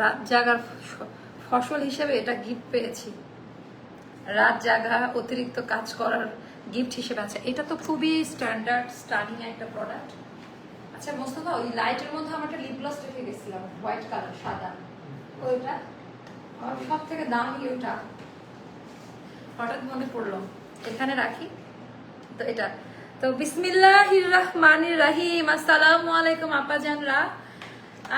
রাত জাগার ফসল হিসেবে এটা গিফট পেয়েছি। রাত জাগা, অতিরিক্ত কাজ করার গিফট হিসেবে। আছে এটা তো খুবই স্ট্যান্ডার্ড স্টার্টিং একটা প্রোডাক্ট আচ্ছা মোস্তফা, ওই লাইটের মধ্যে আমার একটা লিপ রেখে গেছিলাম হোয়াইট কালার সাদা। ওইটা আমার সব থেকে দামি ওইটা। হঠাৎ মনে পড়ল, এখানে রাখি? তো এটা। তো বিসমিল্লাহির রহমানির রহিম, আসসালামু আলাইকুম, আপাজানরা।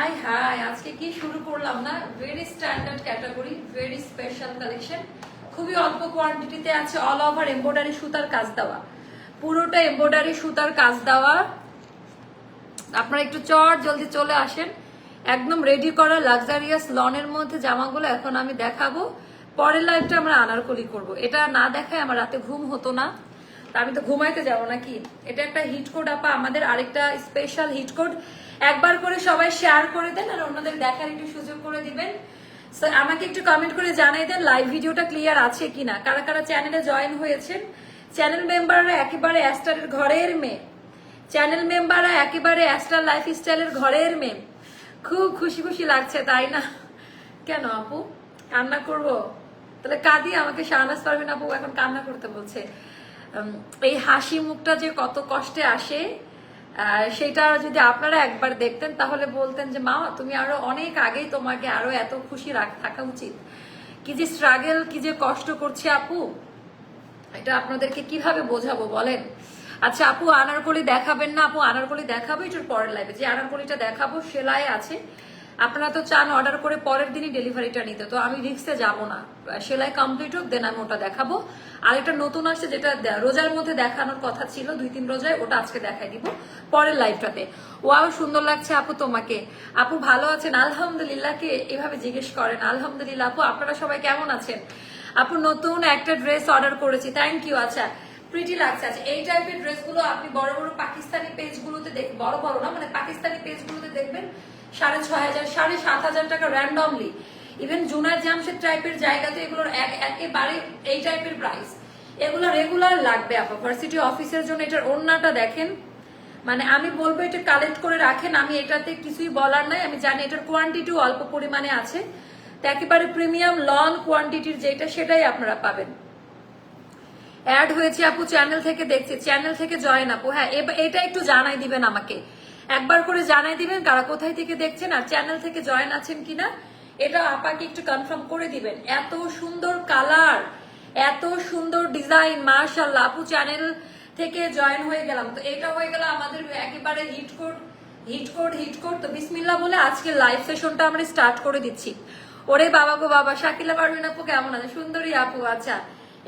আই হাই আজকে কি শুরু করলাম না? Very standard category very special collection খুবই অল্প কোয়ান্টিটিতে আছে অল ওভার এমব্রয়ডারি সুতার কাজ দেওয়া। পুরোটা এমব্রয়ডারি সুতার কাজ দেওয়া। আপনারা একটু চট জলদি চলে আসেন। একদম রেডি করা লাক্সারিয়াস লনের মধ্যে জামাগুলো এখন আমি দেখাবো। পরের লাইফটা আমরা আনারকলি করব। এটা না দেখায় আমার রাতে ঘুম হতো না। তা আমি তো ঘুমাইতে যাব নাকি? এটা একটা হিট কোড আপা। আমাদের আরেকটা স্পেশাল হিট কোড একবার করে সবাই শেয়ার করে দেন আর অন্যদের দেখার একটু সুযোগ করে দিবেন। So, আমাকে একটু কমেন্ট করে জানাই দেন লাইভ ভিডিওটা ক্লিয়ার আছে কিনা। কারা কারা চ্যানেলে জয়েন হয়েছেন? চ্যানেল মেম্বাররা একেবারে অ্যাস্টারের ঘরের মেয়ে। চ্যানেল মেম্বাররা একেবারে অ্যাস্টার লাইফ স্টাইলের ঘরের মেয়ে। খুব খুশি খুশি লাগছে তাই না? কেন আপু? কান্না করব? তাহলে কাঁদি আমাকে শাহনাজ পারবেন আপু এখন কান্না করতে বলছে। এই হাসি মুখটা যে কত কষ্টে আসে। সেটা যদি আপনারা একবার দেখতেন, তাহলে বলতেন যে, মা, তুমি আরও অনেক আগেই তোমাকে আরও এত খুশি থাকা উচিত। কি যে স্ট্রাগেল কি যে কষ্ট করছে আপু। এটা আপনাদেরকে কীভাবে বোঝাবো বলেন? আচ্ছা আপু, আনারকলি দেখাবেন না, আপু, আনারকলি দেখাবো, এটার পরের লাইভে যে আনারকলিটা দেখাবো সেলাই আছে। আপনারা তো চান অর্ডার করে পরের দিনই ডেলিভারিটা নিতে, তো আমি রিক্সে যাব না। সেলাই কমপ্লিট হোক দেন আমি ওটা দেখাবো। আর একটা নতুন আসছে যেটা রোজার মধ্যে দেখানোর কথা ছিল, দুই তিন রোজায়, ওটা আজকে দেখাই দিব পরের লাইভটাতে ওয়াও, সুন্দর লাগছে আপু তোমাকে। আপু ভালো আছেন? আলহামদুলিল্লাহ, কে এভাবে জিজ্ঞেস করেন? আলহামদুলিল্লাহ, আপু, আপনারা সবাই কেমন আছেন? আপু, নতুন একটা ড্রেস অর্ডার করেছি থ্যাংক ইউ আচ্ছা প্রিটি লাগছে। আচ্ছা এই টাইপের ড্রেসগুলো আপনি বড় বড় পাকিস্তানি পেজগুলোতে দেখ বড় বড় না মানে পাকিস্তানি পেজগুলোতে দেখবেন সাড়ে ছয় হাজার, সাড়ে সাত হাজার টাকা র্যান্ডমলি ইভেন জুনার জামশেদ টাইপের জায়গাতে এগুলোর এক- একেবারে এই টাইপের প্রাইস এগুলো রেগুলার লাগবে আপা ভার্সিটি অফিসের জন্য এটার ওড়নাটা দেখেন। মানে আমি বলব এটা কালেক্ট করে রাখেন, আমি এটাতে কিছুই বলার নাই, আমি জানি এটার কোয়ান্টিটিও অল্প পরিমাণে আছে। তো একেবারে প্রিমিয়াম লং কোয়ান্টিটির যেটা, সেটাই আপনারা পাবেন। অ্যাড হয়েছে আপু চ্যানেল থেকে দেখছি চ্যানেল থেকে জয়েন আপু হ্যাঁ এটা একটু জানাই দিবেন আমাকে। একবার করে জানাই দিবেন কারা কোথায় থেকে দেখছেন আর চ্যানেল থেকে জয়েন আছেন কিনা, এটা আপাকে একটু কনফার্ম করে দিবেন। এত সুন্দর কালার এত সুন্দর ডিজাইন মার্শাল্লাহ আপু চ্যানেল থেকে জয়েন হয়ে গেলাম। তো এটা হয়ে গেল আমাদের একেবারে hit code hit code hit code তো বিসমিল্লা বলে আজকে লাইভ সেশনটা আমরা স্টার্ট করে দিচ্ছি। ওরে বাবা গো বাবা, শাকিলা পারবেন আপু কেমন আছে? সুন্দরী আপু আচ্ছা।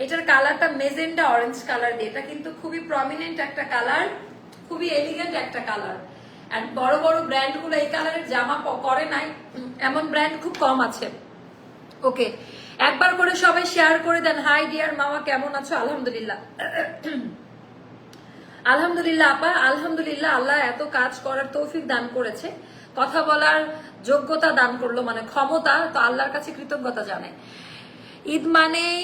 এটার কালারটা মেজেন্ডা অরেঞ্জ কালার দিয়ে। এটা কিন্তু খুবই প্রমিনেন্ট একটা কালার খুবই এলিগেন্ট একটা কালার এন্ড বড় বড় ব্র্যান্ডগুলো এই কালারের জামা করে নাই। এমন ব্র্যান্ড খুব কম আছে। ওকে একবার করে সবাই শেয়ার করে দেন। হাই ডিয়ার মামা, কেমন আছো? আলহামদুলিল্লাহ। আলহামদুলিল্লাহ, আপা, আলহামদুলিল্লাহ, আল্লাহ এত কাজ করার তৌফিক দান করেছে। কথা বলার যোগ্যতা দান করল মানে ক্ষমতা, তো আল্লাহর কাছে কৃতজ্ঞতা জানাই। ঈদ মানেই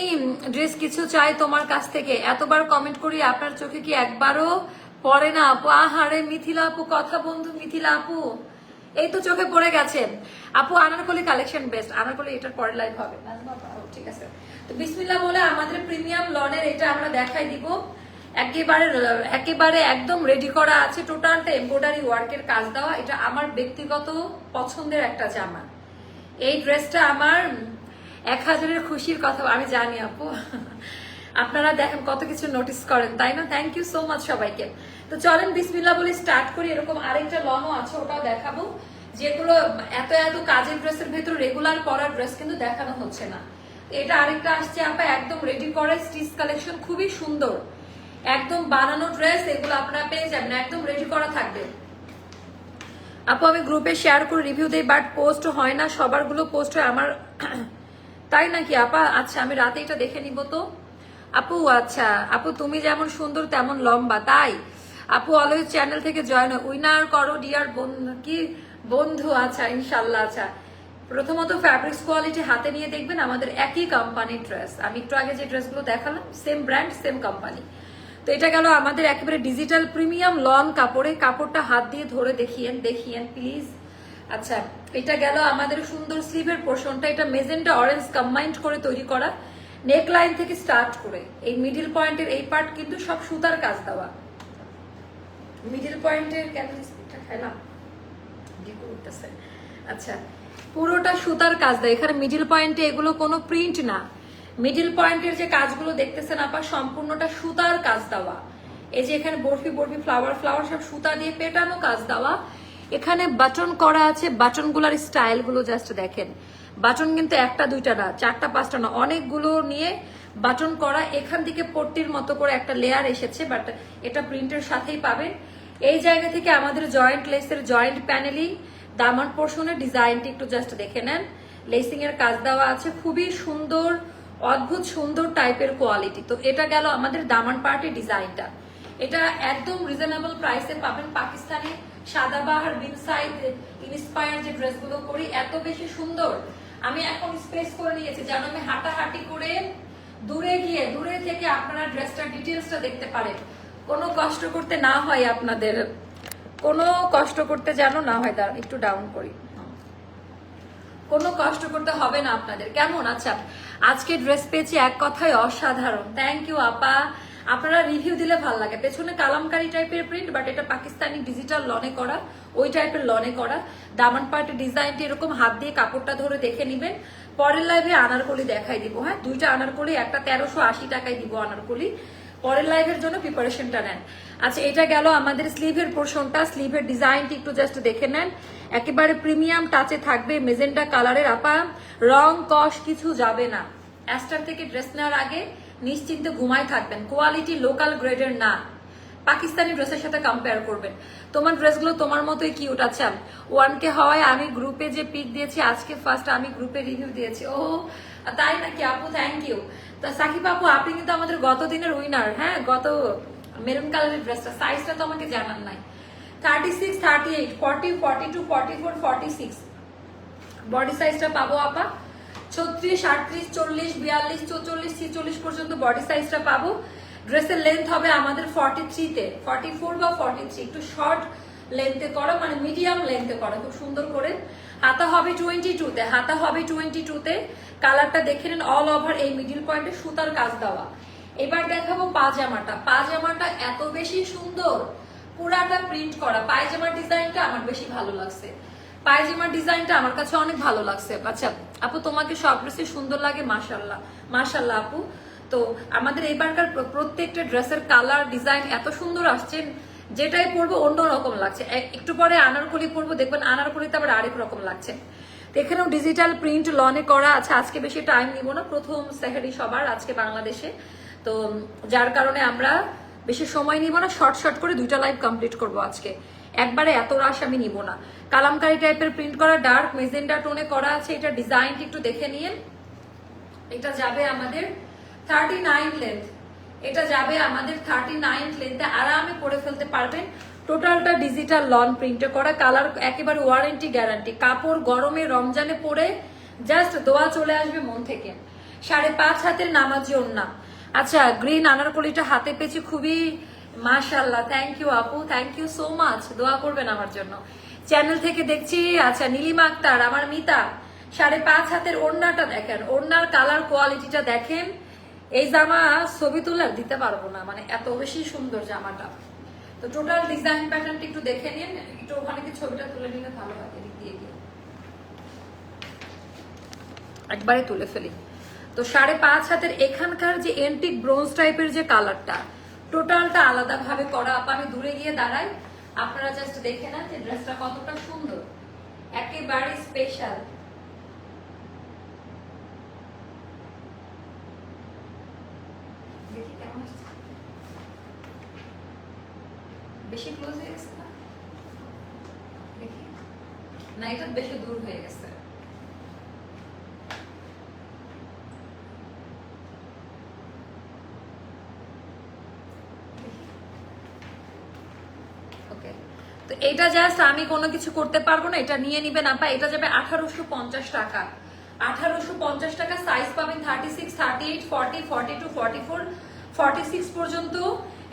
ড্রেস কিছু চাই তোমার কাছ থেকে। এতবার কমেন্ট করি, আপনার চোখে কি একবারও পড়ে না আপু, আহারে, মিথিলা আপু, কথা বন্ধু, মিথিলা আপু। এই তো চোখে পড়ে গেছে। আপু, আনারকলি কালেকশন বেস্ট আনারকলি এটার পরের লাইভ হবে। ঠিক আছে। তো বিসমিল্লাহ বলে আমাদের প্রিমিয়াম লনের এটা আমরা দেখাই দিব। একেবারে একেবারে একদম রেডি করা আছে। টোটালটা এমব্রয়ডারি ওয়ার্কের কাজ দেওয়া। এটা আমার ব্যক্তিগত পছন্দের একটা জামা। এই ড্রেসটা আমার এক হাজারের খুশির কথা। আমি জানি আপু। আপনারা দেখেন কত কিছু নোটিস করেন, তাই না? থ্যাংক ইউ সো মাচ সবাইকে। তো চলেন বিসমিল্লা বলে স্টার্ট করি। এরকম আরেকটা লনও আছে, ওটাও দেখাবো। যেগুলো এত এত কাজের ড্রেসের ভেতর রেগুলার পরার ড্রেস কিন্তু দেখানো হচ্ছে না। এটা আরেকটা আসছে, আপা, একদম রেডি করা স্টিচ কালেকশন খুবই সুন্দর। একদম বানানো ড্রেস এগুলো আপনারা পেয়ে যাবেন, একদম রেডি করা থাকবে। আপু, আমি গ্রুপে শেয়ার করে রিভিউ দিই বাট পোস্ট হয় না সবারগুলো পোস্ট হয় আমার। তাই নাকি, আপা? আচ্ছা আমি রাতে এটা দেখে নিব তো। আপু আচ্ছা। আপু, তুমি যেমন সুন্দর, তেমন লম্বা, তাই? আপু, অলওয়েজ চ্যানেল থেকে জয়েন উইনার করো, ডিয়ার কি? বন্ধু আচ্ছা ইনশাল্লাহ আচ্ছা। প্রথমত ফ্যাব্রিক্স কোয়ালিটি হাতে নিয়ে দেখবেন আমাদের একই কোম্পানির ড্রেস আমি একটু আগে যে ড্রেসগুলো দেখালাম সেম ব্র্যান্ড সেম কোম্পানি তো এটা গেল আমাদের একেবারে ডিজিটাল প্রিমিয়াম লং কাপড়ে। কাপড়টা হাত দিয়ে ধরে দেখিয়েন দেখিয়েন প্লিজ আচ্ছা এটা গেল আমাদের সুন্দর স্লিভের পোর্শনটা এটা মেজেন্টা অরেঞ্জ কম্বাইন্ড করে তৈরি করা। নেক লাইন থেকে স্টার্ট করে, এই মিডিল পয়েন্টের এই পার্ট কিন্তু সব সুতার কাজ দেওয়া। মিডিল পয়েন্টের কেন স্পিডটা ডিকো উঠতেছে। আচ্ছা পুরোটা সুতার কাজ দেয়। এখানে মিডিল পয়েন্টে এগুলো কোনো প্রিন্ট না। মিডিল পয়েন্টের যে কাজগুলো দেখতেছেন আপা, সম্পূর্ণটা সুতার কাজ দেওয়া। এই যে এখানে বরফি বরফি ফ্লাওয়ার ফ্লাওয়ার সব সুতা দিয়ে পেটানো কাজ দেওয়া। এখানে বাটন করা আছে বাটনগুলোর স্টাইলগুলো জাস্ট দেখেন। বাটন কিন্তু একটা, দুইটা না, চারটা, পাঁচটা না, অনেকগুলো নিয়ে বাটন করা এখান থেকে পট্টির মতো করে একটা লেয়ার এসেছে বাট এটা প্রিন্টের সাথেই পাবেন। এই জায়গা থেকে আমাদের জয়েন্ট লেসের জয়েন্ট প্যানেলিং দামান পোর্শনের ডিজাইনটি একটু জাস্ট দেখে নেন। লেসিং এর কাজ দেওয়া আছে, খুবই সুন্দর, অদ্ভুত সুন্দর টাইপের কোয়ালিটি তো এটা গেল আমাদের দামান পার্টের ডিজাইনটা এটা একদম রিজনেবল প্রাইসে পাবেন পাকিস্তানি সাদাবাহার বিন সাইড ইন্সপায়ার যে ড্রেসগুলো করি, এত বেশি সুন্দর। আমি এখন স্পেস করে নিয়েছি, যেন আমি হাঁটাহাঁটি করে দূরে গিয়ে, দূরে থেকে আপনারা ড্রেসটার ডিটেলসটা দেখতে পারেন। কোনো কষ্ট করতে না হয় আপনাদের। কোনো কষ্ট করতে যেন না হয়, দাঁড়ান, একটু ডাউন করি। কোনো কষ্ট করতে হবে না আপনাদের। কেমন? আচ্ছা আজকে ড্রেস পেয়েছি এক কথায় অসাধারণ। থ্যাংক ইউ আপা। আপনারা রিভিউ দিলে ভালো লাগে। পেছনে কালামকারি টাইপের প্রিন্ট বাট এটা পাকিস্তানি ডিজিটাল লনে করা, ওই টাইপের লনে করা। দামান পার্টের ডিজাইনটি এরকম হাত দিয়ে কাপড়টা ধরে দেখে নিবেন। পরের লাইভে আনারকলি দেখাই দিব হ্যাঁ? দুইটা আনারকলি, একটা তেরোশো আশি টাকায় দিব আনারকলি। পরের লাইভের জন্য প্রিপারেশনটা নেন। আচ্ছা এটা গেল আমাদের স্লিভের পোর্শনটা স্লিভের ডিজাইনটি একটু জাস্ট দেখে নেন। একেবারে প্রিমিয়াম টাচে থাকবে মেজেন্টা কালারের আপা। রং, কস কিছু যাবে না। অ্যাস্টার থেকে ড্রেস নেওয়ার আগে নিশ্চিন্তে ঘুমায় থাকবেন। কোয়ালিটি লোকাল গ্রেডের না। পাকিস্তানি ড্রেসের সাথে কম্পেয়ার করবেন। তোমার ড্রেসগুলো তোমার মতোই কিউট আছে ওয়ান কে হওয়ায় আমি গ্রুপে যে পিক দিয়েছি, আজকে ফার্স্ট আমি গ্রুপে রিভিউ দিয়েছি। ও তাই নাকি আপু? থ্যাংক ইউ তা সাকিব আপু, আপনি কিন্তু আমাদের গত দিনের উইনার হ্যাঁ? গত মেরুন কালারের ড্রেসটা সাইজটা তো আমাকে জানান নাই। Thirty six thirty eight forty forty two forty four forty six body সাইজটা পাবো আপা? ছত্রিশ, আটত্রিশ, চল্লিশ, বিয়াল্লিশ, চৌচল্লিশ, ছিচল্লিশ পর্যন্ত বডি সাইজটা পাবো। ড্রেসের লেন্থ হবে আমাদের ফর্টি থ্রিতে ফর্টি ফোর বা ফর্টি থ্রি একটু শর্ট লেন্থে করা মানে মিডিয়াম লেন্থে করা, খুব সুন্দর করে। হাতা হবে টোয়েন্টি টুতে হাতা হবে টোয়েন্টি টুতে কালারটা দেখে নেন অল ওভার এই মিডিল পয়েন্টে সুতার কাজ দেওয়া। এবার দেখাবো পাজামাটা পাজামাটা এত বেশি সুন্দর, পুরাটা প্রিন্ট করা। পায়জামার ডিজাইনটা আমার বেশি ভালো লাগছে। পায়জামার ডিজাইনটা আমার কাছে অনেক ভালো লাগছে। আচ্ছা আপু, তোমাকে সব ড্রেসে সুন্দর লাগে মাশাল্লাহ মাশাল্লাহ আপু। তো আমাদের এইবারকার প্র- প্রত্যেকটা ড্রেসের কালার, ডিজাইন এত সুন্দর আসছে, যেটাই পরবো অন্য রকম লাগছে একটু পরে আনারকলি পরবো, দেখবেন আনারকলিতে আবার আরেক রকম লাগছে। এখানেও ডিজিটাল প্রিন্ট লনে করা আছে, আজকে বেশি টাইম নিব না, প্রথম সেহারি সবার আজকে বাংলাদেশে। তো যার কারণে আমরা বেশি সময় নিব না, শর্ট শর্ট করে দুইটা লাইভ কমপ্লিট করব আজকে। একবারে এত রাশ আমি নিব না। কালামকারি টাইপের প্রিন্ট করা ডার্ক মেজেন্ডা টোনে করা আছে, এটা ডিজাইনটি একটু দেখে নিয়ে এটা যাবে আমাদের থার্টি নাইন লেন্থ এটা যাবে আমাদের থার্টি নাইন লেন্থে আরামে পরে ফেলতে পারবেন। টোটালটা ডিজিটাল লন প্রিন্টে করা কালার একেবারে ওয়ারেন্টি গ্যারান্টি কাপড় গরমে রমজানে পরে জাস্ট দোয়া চলে আসবে মন থেকে। সাড়ে পাঁচ হাতের নামাজি ওন্না আচ্ছা গ্রিন আনারকলিটা হাতে পেয়েছি, খুবই মাশাল্লাহ থ্যাংক ইউ আপু থ্যাংক ইউ সো মাচ দোয়া করবেন আমার জন্য। চ্যানেল থেকে দেখছি আচ্ছা নীলিমা আক্তার, আমার মিতা, সাড়ে পাঁচ হাতের ওড়নাটা দেখেন। ওড়নার কালার কোয়ালিটিটা দেখেন। এই জামা ছবি তুলে আর দিতে পারব না মানে এত বেশি সুন্দর জামাটা। তো টোটাল ডিজাইন প্যাটার্নটা একটু দেখে নিন, একটু ওখানে কি ছবিটা তুলে নিলে ভালো হয়, এদিক দিয়ে গিয়ে। একবারে তুলে ফেলি। তো সাড়ে পাঁচ হাতের এখানকার যে এন্টিক ব্রোঞ্জ টাইপের যে কালারটা টোটালটা আলাদা ভাবে করা আপা, আমি দূরে গিয়ে দাঁড়াই। আপনারা জাস্ট দেখে নেন যে ড্রেসটা কতটা সুন্দর। একেবারে স্পেশাল। বেশি ক্লোজ হয়ে গেছে না? দেখি। না, এটা বেশি দূর হয়ে গেছে ওকে তো এটা জাস্ট আমি কোনো কিছু করতে পারব না, এটা নিয়ে নিবেন আপা, এটা যাবে আঠারোশো পঞ্চাশ টাকা। আঠারোশো পঞ্চাশ টাকা সাইজ পাবেন thirty six thirty eight forty forty two forty four forty six পর্যন্ত,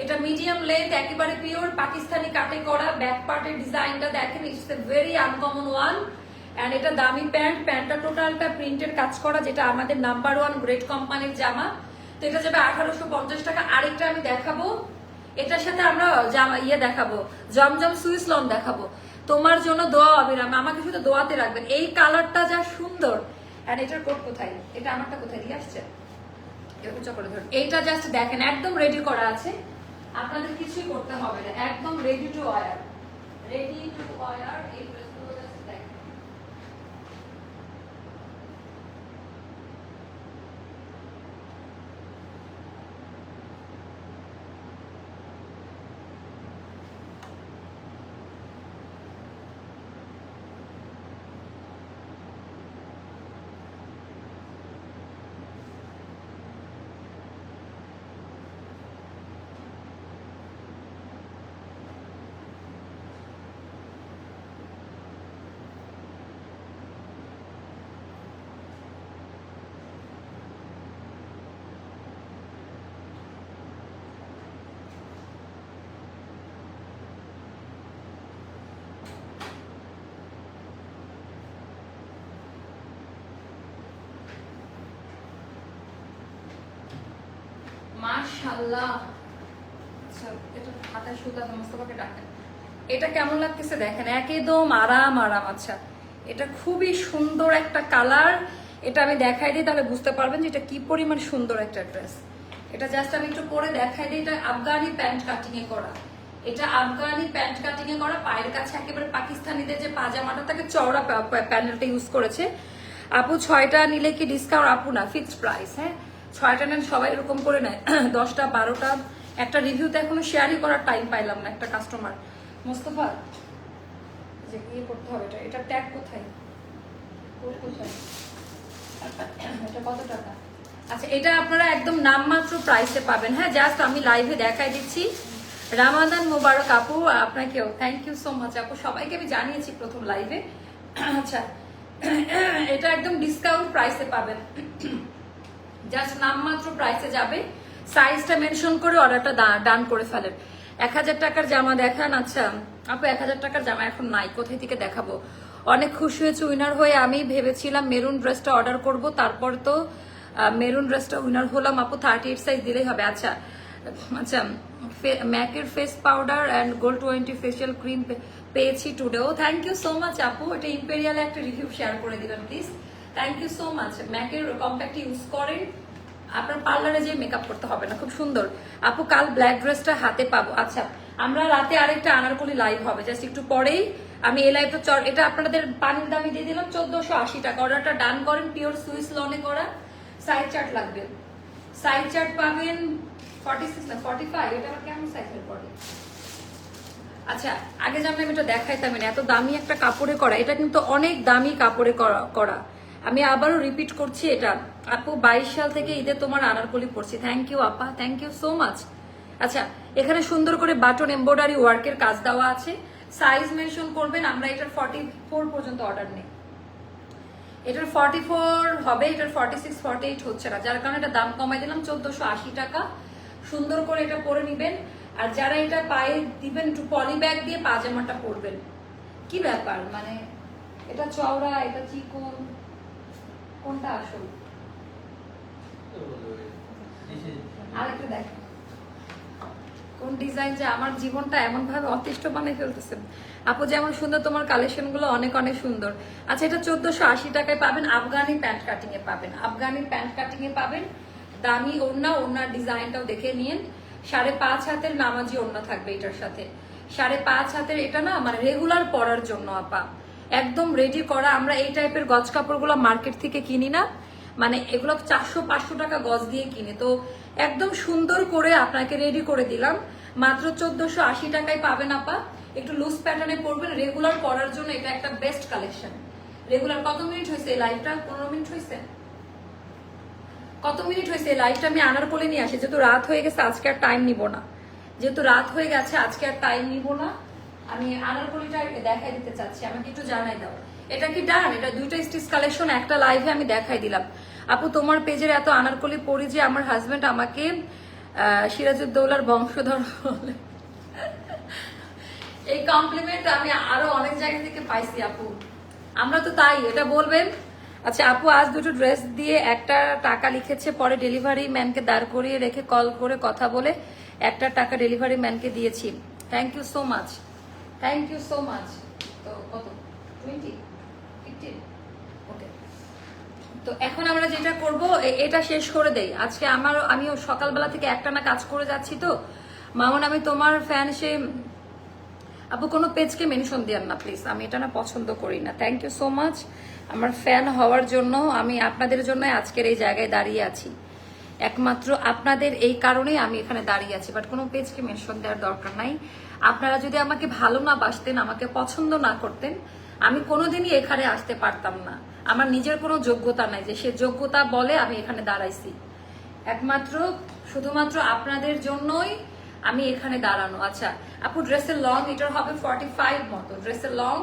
এটা মিডিয়াম লেন্থ একেবারে পিওর পাকিস্তানি কাটে করা ব্যাক পার্টের ডিজাইনটা দেখেন it's a very uncommon one and এটা দামি প্যান্ট প্যান্টটা টোটালটা প্রিন্টের কাজ করা, যেটা আমাদের নাম্বার ওয়ান গ্রেট কোম্পানির জামা। তো এটা যাবে আঠারোশো পঞ্চাশ টাকা। আরেকটা আমি দেখাবো। এটার সাথে আমরা ইয়ে দেখাবো, জমজম সুইস লন দেখাবো। তোমার জন্য দোয়া অবিরাম, আমাকে শুধু দোয়াতে রাখবেন। এই কালারটা যা সুন্দর। অ্যান্ড এটার কোট কোথায়? এটা আমারটা কোথায় দিয়ে আসছে? এরকম ধরুন এইটা জাস্ট দেখেন, একদম রেডি করা আছে। আপনাদের কিছুই করতে হবে না। একদম ready to wear ready to wear এই ড্রেসগুলো জাস্ট দেখেন মাশাআল্লাহ। আচ্ছা এটা হাতে সুতা মোস্তফাকে ডাকেন এটা কেমন লাগতেছে দেখেন, একদম আরাম আরাম। আচ্ছা এটা খুবই সুন্দর একটা কালার। এটা আমি দেখাই দিই, তাহলে বুঝতে পারবেন যে এটা কি পরিমাণ সুন্দর একটা ড্রেস। এটা জাস্ট আমি একটু পরে দেখাই দিই, এটা আফগানি প্যান্ট কাটিং এ করা। এটা আফগানি প্যান্ট কাটিং এ করা, পায়ের কাছে একেবারে পাকিস্তানিদের যে পাজামাটা থাকে চওড়া প্যানেলটা ইউজ করেছে। আপু, ছয়টা নিলে কি ডিসকাউন্ট আপু, না ফিক্সড প্রাইস হ্যাঁ? ছয়টা নেন, সবাই এরকম করে নেয়। দশটা, বারোটা। একটা রিভিউতে এখনও শেয়ারই করার টাইম পাইলাম না একটা কাস্টমার মোস্তফা, যে ইয়ে করতে হবে এটা এটা ট্যাগ কোথায়? কোথায়? এটা কত টাকা? আচ্ছা এটা আপনারা একদম নামমাত্র প্রাইসে পাবেন। হ্যাঁ জাস্ট আমি লাইভে দেখাই দিচ্ছি। রামাদান মোবারক আপু, আপনাকেও থ্যাংক ইউ সো মাচ আপু। সবাইকে আমি জানিয়েছি প্রথম লাইভে আচ্ছা এটা একদম ডিসকাউন্ট প্রাইসে পাবেন। জাস্ট নামমাত্র প্রাইসে যাবে। সাইজটা মেনশন করে অর্ডারটা ডান করে ফেলেন। এক হাজার টাকার জামা দেখান আচ্ছা আপু, এক হাজার টাকার জামা এখন নাই, কোথায় থেকে দেখাবো? অনেক খুশি হয়েছে উইনার হয়ে, আমি ভেবেছিলাম মেরুন ড্রেসটা অর্ডার করব, তারপর তো মেরুন ড্রেসটা উইনার হলাম, আপু থার্টি এইট সাইজ দিলেই হবে আচ্ছা আচ্ছা ম্যাকের face powder and gold twenty facial cream পেয়েছি টুডে ও থ্যাংক ইউ সো মাচ আপু, এটা ইম্পেরিয়ালে একটা রিভিউ শেয়ার করে দিবেন please thank you so much ম্যাকের compact use করেন। আপনার পার্লারে যে মেকআপ করতে হবে না। খুব সুন্দর। আপু, কাল ব্ল্যাক ড্রেসটা হাতে পাবো। আচ্ছা আমরা রাতে আরেকটা আনারকলি লাইভ হবে। জাস্ট একটু পরেই আমি এই লাইভটা চর এটা আপনাদের পানির দামে দিয়ে দিলাম চোদ্দশো আশি টাকা। অর্ডারটা ডান করেন। পিওর সুইস লনে করা। সাইড চার্ট লাগবে। সাইড চার্ট পাবেন ফর্টি সিক্স না ফর্টি ফাইভ এটা আবার কেমন সাইজের পড়ে আচ্ছা আগে জানলে আমি এটা দেখাইতাম এত দামি একটা কাপড়ে করা। এটা কিন্তু অনেক দামি কাপড়ে করা। আমি আবারও রিপিট করছি এটা। আপু, বাইশ সাল থেকে ঈদে তোমার আনারকলি পড়ছি থ্যাংক ইউ আপা। থ্যাংক ইউ সো মাচ আচ্ছা এখানে সুন্দর করে বাটন এমব্রয়ডারি ওয়ার্কের কাজ দেওয়া আছে। সাইজ মেনশন করবেন, আমরা এটার ফর্টি ফোর পর্যন্ত অর্ডার নেই। এটার ফর্টি ফোর হবে, এটার ফর্টি সিক্স ফর্টি এইট হচ্ছে না। যার কারণে এটা দাম কমাই দিলাম, চোদ্দশো আশি টাকা। সুন্দর করে এটা পরে নিবেন। আর যারা এটা পায়ে দিবেন, একটু পলি ব্যাগ দিয়ে পাজামাটা পরবেন। কি ব্যাপার? মানে এটা চওড়া, এটা চিকন? কোনটা আসল? আরেকটা দেখ। কোন ডিজাইন যে আমার জীবনটা এমন ভাবে অতিষ্ঠ বানিয়ে ফেলতেছে। আপু, যেমন সুন্দর, তোমার কালেকশনগুলো অনেক অনেক সুন্দর। আচ্ছা এটা চোদ্দশো আশি টাকায় পাবেন, আফগানি প্যান্ট কাটিং এ পাবেন। আফগানি প্যান্ট কাটিং এ পাবেন, দামি ওড়না, ওড়নার ডিজাইনটাও দেখে নিন। সাড়ে পাঁচ হাতের নামাজি ওড়না থাকবে এটার সাথে। সাড়ে পাঁচ হাতের, এটা না মানে রেগুলার পরার জন্য, আপা। একদম রেডি করা। আমরা এই টাইপের গজ কাপড়গুলো মার্কেট থেকে কিনি না। মানে এগুলো চারশো, পাঁচশো টাকা গজ দিয়ে কিনে। তো একদম সুন্দর করে আপনাকে রেডি করে দিলাম। মাত্র চোদ্দশো আশি টাকায় পাবেন আপা। একটু লুজ প্যাটার্নে পরবেন। রেগুলার পরার জন্য এটা একটা বেস্ট কালেকশন রেগুলার কত মিনিট হয়েছে এই লাইভটা পনেরো মিনিট হয়েছে? কত মিনিট হয়েছে এই আমি আনার কোলে নিয়ে আসি। যেহেতু রাত হয়ে গেছে, আজকে আর টাইম নিব না। যেহেতু রাত হয়ে গেছে, আজকে আর টাইম নিব না। আমি আনারকলিটা দেখাই দিতে চাচ্ছি, আমাকে একটু জানাই দাও। এটা কি ডান এটা দুইটা স্টিচ কালেকশন একটা লাইভে আমি দেখাই দিলাম। আপু, তোমার পেজের এত আনারকলি পড়ি যে আমার হাজবেন্ড আমাকে সিরাজউদ্দৌলার বংশধর এই কমপ্লিমেন্ট আমি আরও অনেক জায়গা থেকে পাইছি, আপু। আমরা তো তাই, এটা বলবেন? আচ্ছা আপু, আজ দুটো ড্রেস দিয়ে একটা টাকা লিখেছে, পরে ডেলিভারি ম্যানকে দাঁড় করিয়ে রেখে কল করে কথা বলে একটা টাকা ডেলিভারি ম্যানকে দিয়েছি। Thank you so much thank you so much তো কত? টোয়েন্টি ফিফটিন ওকে তো এখন আমরা যেটা করব এটা শেষ করে দেই। আজকে আমার, আমিও সকালবেলা থেকে একটা না কাজ করে যাচ্ছি তো। মামন, আমি তোমার ফ্যান সে আপু, কোনো পেজকে মেনশন দিয়েন না প্লিজ আমি এটা না পছন্দ করি না। থ্যাংক ইউ সো মাচ আমার ফ্যান হওয়ার জন্য আমি আপনাদের জন্য আজকের এই জায়গায় দাঁড়িয়ে আছি। একমাত্র আপনাদের এই কারণেই আমি এখানে দাঁড়িয়ে আছি বাট কোনো পেজকে মেনশন দেওয়ার দরকার নাই। আপনারা যদি আমাকে ভালো না বাসতেন, আমাকে পছন্দ না করতেন, আমি কোনোদিনই এখানে আসতে পারতাম না। আমার নিজের কোনো যোগ্যতা নাই যে সে যোগ্যতা বলে আমি এখানে দাঁড়াইছি। একমাত্র, শুধুমাত্র আপনাদের জন্যই আমি এখানে দাঁড়ানো। আচ্ছা আপু, ড্রেসের লং এটার হবে ফর্টি ফাইভ মতো। ড্রেসের লং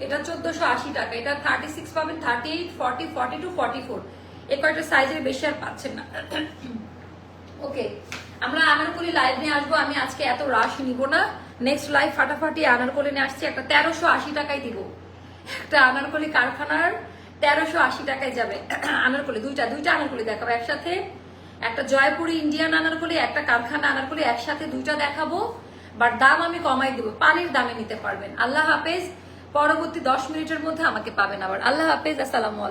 এটা চোদ্দশো আশি টাকা। এটা থার্টি সিক্স পাবেন thirty eight forty forty two forty four এ কয়েকটা সাইজের বেশি আর পাচ্ছেন না। ওকে আমরা আমার আনারকলি লাইভ নিয়ে আসব। আমি আজকে এত রাশ নিব না। নেক্সট লাইফ ফাটাফাটি আনারকলি নিয়ে আসছি, একটা তেরোশো আশি টাকায় দিব। একটা আনারকলি কারখানার তেরোশো আশি টাকায় যাবে। আনারকলি, দুইটা দুইটা আনারকলি দেখাবো একসাথে। একটা জয়পুরি ইন্ডিয়ান আনারকলি, একটা কারখানা আনারকলি, একসাথে দুইটা দেখাবো। বাট দাম আমি কমাই দেবো, পানির দামে নিতে পারবেন। আল্লাহ হাফেজ, পরবর্তী দশ মিনিটের মধ্যে আমাকে পাবেন আবার। আল্লাহ হাফেজ, আসসালামু